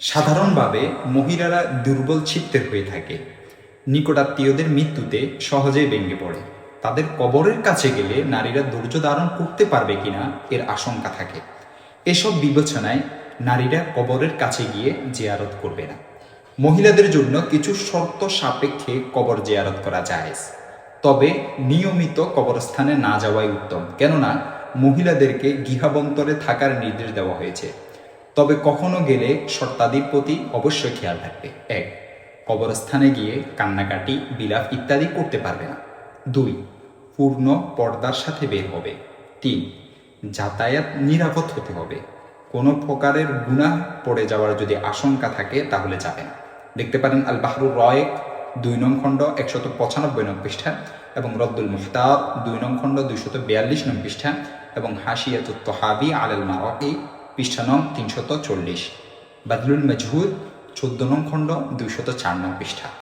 সাধারণভাবে মহিলারা দুর্বল চিত্তের হয়ে থাকে। নিকটাত্মীয়দের মৃত্যুতে সহজেই ভেঙে পড়ে। তাদের কবরের কাছে গেলে নারীরা ধৈর্য ধারণ করতে পারবে কিনা এর আশঙ্কা থাকে। এসব বিবেচনায় নারীরা কবরের কাছে গিয়ে জিয়ারত করবে না। মহিলাদের জন্য কিছু শর্ত সাপেক্ষে কবর জিয়ারত করা যায় তবে নিয়মিত কবরস্থানে না যাওয়াই উত্তম। কেননা মহিলাদেরকে গৃহাবন্তরে থাকার নির্দেশ দেওয়া হয়েছে। তবে কখনো গেলে শর্তাদির প্রতি অবশ্যই খেয়াল রাখবে এক, কবরস্থানে গিয়ে কান্নাকাটি, বিলাপ ইত্যাদি করতে পারবে না। দুই, পূর্ণ পর্দার সাথে বের হবে। তিন, যাতায়াত নিরাপদ হতে হবে। কোনো প্রকারের গুনাহ পড়ে যাওয়ার যদি আশঙ্কা থাকে, তাহলে যাবে না। দেখতে পারেন আল বাহরুর রয়েক, দুই নং খণ্ড, একশত পঁচানব্বই নং পৃষ্ঠা এবং রদ্দুল মুহতাব দুই নং খণ্ড, দুইশত বিয়াল্লিশ নং পৃষ্ঠা এবং হাসিয়াতুত তহাবি আলাল মারকি পৃষ্ঠা নং তিনশত চল্লিশ। বাদলুল মজহুদ চোদ্দ নং খণ্ড দুইশত চার নং পৃষ্ঠা।